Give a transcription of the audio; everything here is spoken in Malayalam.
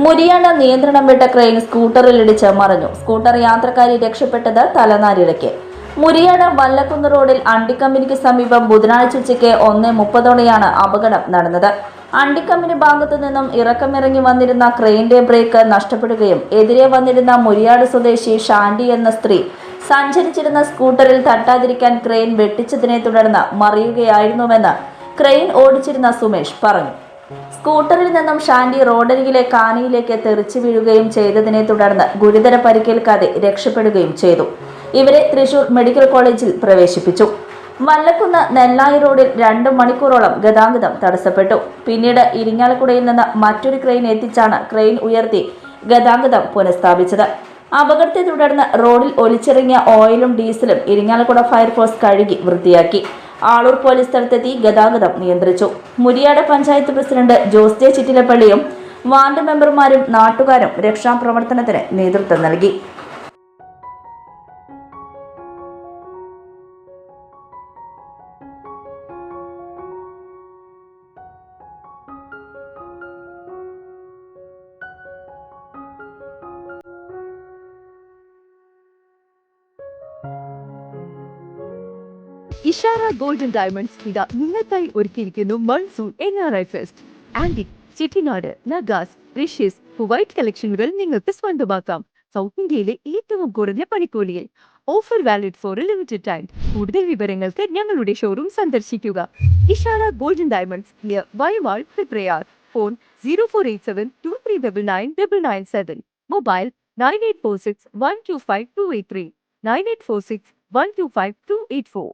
മുരിയാട് നിയന്ത്രണം വിട്ട ക്രെയിൻ സ്കൂട്ടറിലിടിച്ച് മറിഞ്ഞു. സ്കൂട്ടർ യാത്രക്കാരി രക്ഷപ്പെട്ടത് തലനാരിഴയ്ക്ക്. മുരിയാട് വല്ലക്കുന്ന് റോഡിൽ അണ്ടിക്കമ്പനിക്ക് സമീപം ബുധനാഴ്ച ഉച്ചയ്ക്ക് ഒന്ന് മുപ്പതോടെയാണ് അപകടം നടന്നത്. അണ്ടിക്കമ്പനി ഭാഗത്തു നിന്നും ഇറക്കമിറങ്ങി വന്നിരുന്ന ക്രെയിന്റെ ബ്രേക്ക് നഷ്ടപ്പെടുകയും എതിരെ വന്നിരുന്ന മുരിയാട് സ്വദേശി ഷാൻഡി എന്ന സ്ത്രീ സഞ്ചരിച്ചിരുന്ന സ്കൂട്ടറിൽ തട്ടാതിരിക്കാൻ ക്രെയിൻ വെട്ടിച്ചതിനെ തുടർന്ന് മറിയുകയായിരുന്നുവെന്ന് ക്രെയിൻ ഓടിച്ചിരുന്ന സുമേഷ് പറഞ്ഞു. സ്കൂട്ടറിൽ നിന്നും ഷാൻഡി റോഡരികിലെ കാനയിലേക്ക് തെറിച്ചു വീഴുകയും ചെയ്തതിനെ തുടർന്ന് ഗുരുതര പരിക്കേൽക്കാതെ രക്ഷപ്പെടുകയും ചെയ്തു. ഇവരെ തൃശൂർ മെഡിക്കൽ കോളേജിൽ പ്രവേശിപ്പിച്ചു. വല്ലക്കുന്ന് നെല്ലായി റോഡിൽ രണ്ട് മണിക്കൂറോളം ഗതാഗതം തടസ്സപ്പെട്ടു. പിന്നീട് ഇരിങ്ങാലക്കുടയിൽ നിന്ന് മറ്റൊരു ക്രെയിൻ എത്തിച്ചാണ് ക്രെയിൻ ഉയർത്തി ഗതാഗതം പുനഃസ്ഥാപിച്ചത്. അപകടത്തെ തുടർന്ന് റോഡിൽ ഒലിച്ചിറങ്ങിയ ഓയിലും ഡീസലും ഇരിങ്ങാലക്കുട ഫയർഫോഴ്സ് കഴുകി വൃത്തിയാക്കി. ആളൂർ പോലീസ് സ്ഥലത്തെത്തി ഗതാഗതം നിയന്ത്രിച്ചു. മുരിയാട് പഞ്ചായത്ത് പ്രസിഡന്റ് ജോസ് ജെ ചിറ്റിലപ്പള്ളിയും വാർഡ് മെമ്പർമാരും നാട്ടുകാരും രക്ഷാപ്രവർത്തനത്തിന് നേതൃത്വം നൽകി. ഇഷാര ഗോൾഡൻ ഡയമണ്ട്സ് ഇതാ നിങ്ങൾക്കായി ഒരുക്കിയിരിക്കുന്നു monsoon N R I fest. Anti Chettinad നഗാസ് റിഷ്യസ് വൈറ്റ് കളക്ഷനുകൾ നിങ്ങൾക്ക് സ്വന്തമാക്കാം. സൗത്ത് ഇന്ത്യയിലെ ഏറ്റവും കുറഞ്ഞ പണിക്കൂലിയിൽ. Offer valid for limited time കൂടുതൽ വിവരങ്ങൾക്ക് ഞങ്ങളുടെ ഷോറൂം സന്ദർശിക്കുക. Ishara golden diamonds near വയവാൾ Prayar phone zero four eight seven two three double nine double nine seven mobile nine eight four six one two five two eight three nine eight four six one two five two eight four